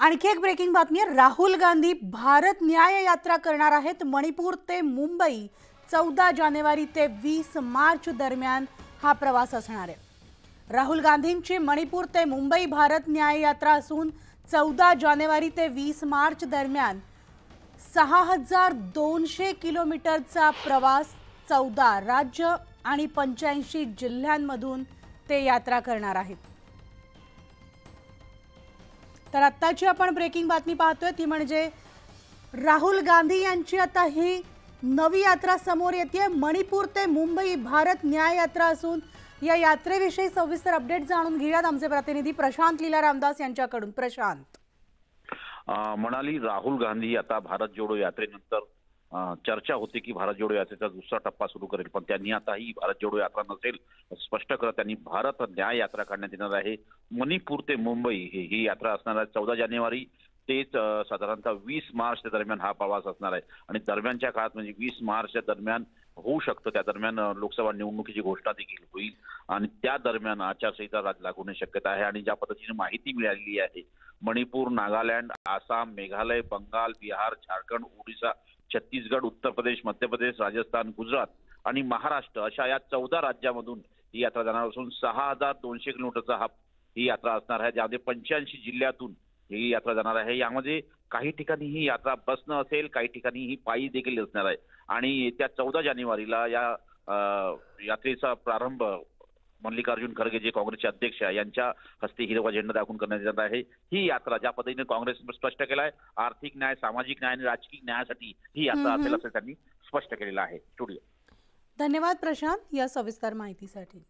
आणखी एक ब्रेकिंग बातमी आहे. राहुल गांधी भारत न्याय यात्रा करणार आहेत मणिपूर ते मुंबई. चौदा जानेवारी ते वीस मार्च दरम्यान हा प्रवास असणार आहे. राहुल गांधींची मणिपूर ते मुंबई भारत न्याय यात्रा असून चौदा जानेवारी ते वीस मार्च दरम्यान सहा हजार दोनशे किलोमीटरचा प्रवास चौदा राज्य आणि पंच्याऐंशी जिल्ह्यांमधून ते यात्रा करणार आहेत. तर आत्ताची आपण ब्रेकिंग बातमी पाहतोय. ती म्हणजे राहुल गांधी यांची आता ही नवी यात्रा समोर येते मणिपूर ते मुंबई भारत न्याय यात्रा असून या यात्रेविषयी सविस्तर अपडेट जाणून घेऊयात आमचे प्रतिनिधी प्रशांत लीला रामदास यांच्याकडून. प्रशांत. म्हणाली राहुल गांधी आता भारत जोडो यात्रेनंतर चर्चा होती की भारत जोडो यात्रेचा दुसरा टप्पा सुरू करेल. पण त्यांनी आता ही भारत जोडो यात्रा नसेल स्पष्ट करत त्यांनी भारत न्याय यात्रा काढण्यात येणार आहे. मणिपूर ते मुंबई ही ही यात्रा असणार आहे. चौदा जानेवारी तेच साधारणतः वीस मार्चच्या दरम्यान हा प्रवास असणार आहे. आणि दरम्यानच्या काळात म्हणजे वीस मार्चच्या दरम्यान होऊ शकतं. त्या दरम्यान लोकसभा निवडणुकीची घोषणा देखील होईल. आणि त्या दरम्यान आचारसंहिता राज लागू होण्याची शक्यता आहे. आणि ज्या पद्धतीने माहिती मिळालेली आहे मणिपूर नागालँड आसाम मेघालय बंगाल बिहार झारखंड ओडिसा छत्तीसगड उत्तर प्रदेश मध्य प्रदेश राजस्थान गुजरात आणि महाराष्ट्र अशा या चौदा राज्यामधून ही यात्रा जाणार असून सहा हजार दोनशे किलोमीटरचा हा ही यात्रा असणार आहे. ज्यामध्ये पंच्याऐंशी जिल्ह्यातून ही यात्रा जाणार आहे. यामध्ये काही ठिकाणी ही यात्रा बसणं असेल काही ठिकाणी ही पायी देखील असणार आहे. आणि येत्या चौदा जानेवारीला या यात्रेचा प्रारंभ मल्लिकार्जुन खरगे जे काँग्रेसचे अध्यक्ष आहे यांच्या हस्ते हिरवा झेंडा दाखवून करण्यात येणार आहे. ही यात्रा ज्या पद्धतीने काँग्रेसने स्पष्ट केलं आहे आर्थिक न्याय सामाजिक न्याय आणि राजकीय न्यायासाठी ही यात्रा. असेल असं त्यांनी स्पष्ट केलेलं आहे. स्टुडिओ धन्यवाद प्रशांत या सविस्तर माहितीसाठी.